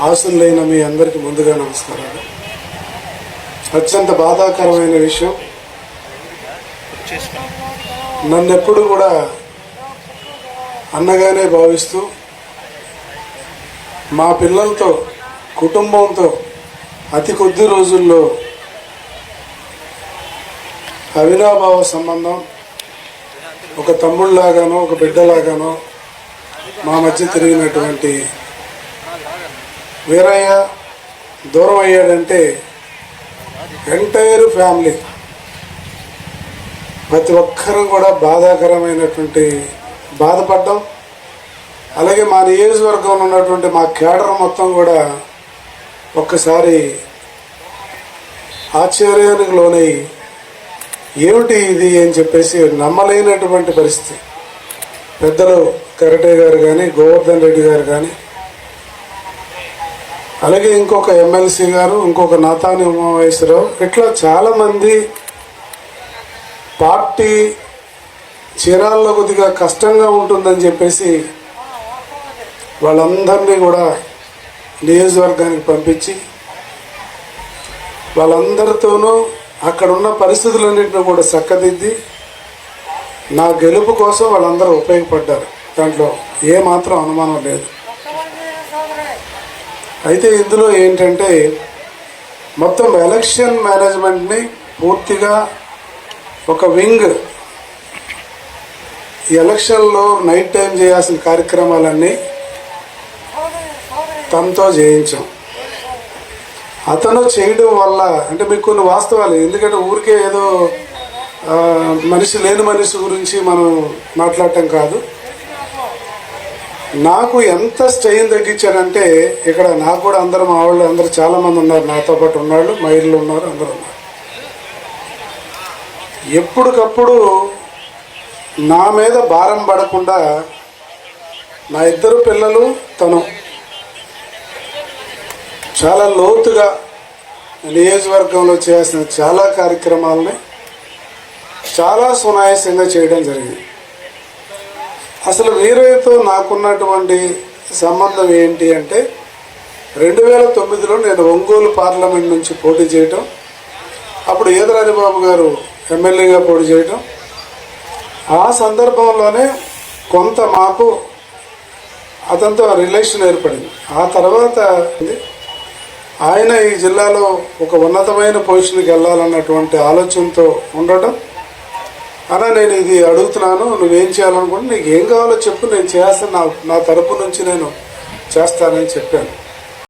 ఆశులైన మీ అందరికీ ముందుగా నమస్కారాలు. అత్యంత బాధాకరమైన విషయం నన్నెప్పుడు కూడా అన్నగానే భావిస్తూ మా పిల్లలతో కుటుంబంతో అతి కొద్ది రోజుల్లో అవినాభావ సంబంధం ఒక తమ్ముళ్ళలాగానో ఒక బిడ్డలాగానో మా మధ్య తిరిగినటువంటి వీరయ్య దూరం అయ్యాడంటే ఎంటైర్ ఫ్యామిలీ. ప్రతి ఒక్కరూ కూడా బాధాకరమైనటువంటి బాధపడ్డం. అలాగే మా నియోజకవర్గంలో ఉన్నటువంటి మా కేడర్ మొత్తం కూడా ఒక్కసారి ఆశ్చర్యానికి లోనై ఏమిటి ఇది అని చెప్పేసి నమ్మలేనటువంటి పరిస్థితి. పెద్దలు కరటే గారు కానీ గోవర్ధన్ రెడ్డి గారు కానీ అలాగే ఇంకొక ఎమ్మెల్సీ గారు ఇంకొక నాతాని ఉమావేశ్వరరావు ఇట్లా చాలామంది పార్టీ చీరాల్లో కొద్దిగా కష్టంగా ఉంటుందని చెప్పేసి వాళ్ళందరినీ కూడా నియోజకవర్గానికి పంపించి వాళ్ళందరితోనూ అక్కడ ఉన్న పరిస్థితులన్నింటినీ కూడా చక్కదిద్ది నా గెలుపు కోసం వాళ్ళందరూ ఉపయోగపడ్డారు. దాంట్లో ఏమాత్రం అనుమానం లేదు. అయితే ఇందులో ఏంటంటే మొత్తం ఎలక్షన్ మేనేజ్మెంట్ని పూర్తిగా ఒక వింగ్ ఎలక్షన్లో నైట్ టైం చేయాల్సిన కార్యక్రమాలన్నీ తనతో చేయించాం. అతను చేయడం వల్ల అంటే మీకు కొన్ని వాస్తవాలు ఎందుకంటే ఊరికే ఏదో మనిషి లేని మనిషి గురించి మనం మాట్లాడటం కాదు. నాకు ఎంత స్ట్రెయిన్ తగ్గించారంటే ఇక్కడ నాకు కూడా అందరూ మా వాళ్ళు అందరూ చాలామంది ఉన్నారు. నాతో పాటు ఉన్నాళ్ళు మహిళలు ఉన్నారు అందరూ ఉన్నారు. ఎప్పటికప్పుడు నా మీద భారం పడకుండా నా ఇద్దరు పిల్లలు తను చాలా లోతుగా నియోజకవర్గంలో చేసిన చాలా కార్యక్రమాలని చాలా సునాయాసంగా చేయడం జరిగింది. అసలు వీరయ్యతో నాకున్నటువంటి సంబంధం ఏంటి అంటే రెండు వేల తొమ్మిదిలో నేను ఒంగోలు పార్లమెంట్ నుంచి పోటీ చేయటం అప్పుడు ఏదరాజబాబు గారు ఎమ్మెల్యేగా పోటీ చేయటం. ఆ సందర్భంలోనే కొంత మాకు అతనితో రిలేషన్ ఏర్పడింది. ఆ తర్వాత ఆయన ఈ జిల్లాలో ఒక ఉన్నతమైన పొజిషన్కి వెళ్ళాలన్నటువంటి ఆలోచనతో ఉండటం అన్నా నేను ఇది అడుగుతున్నాను నువ్వేం చేయాలనుకుంటే నీకు ఏం కావాలో చెప్పు నేను చేస్తాను నా నా తరపు నుంచి నేను చేస్తానని చెప్పాను.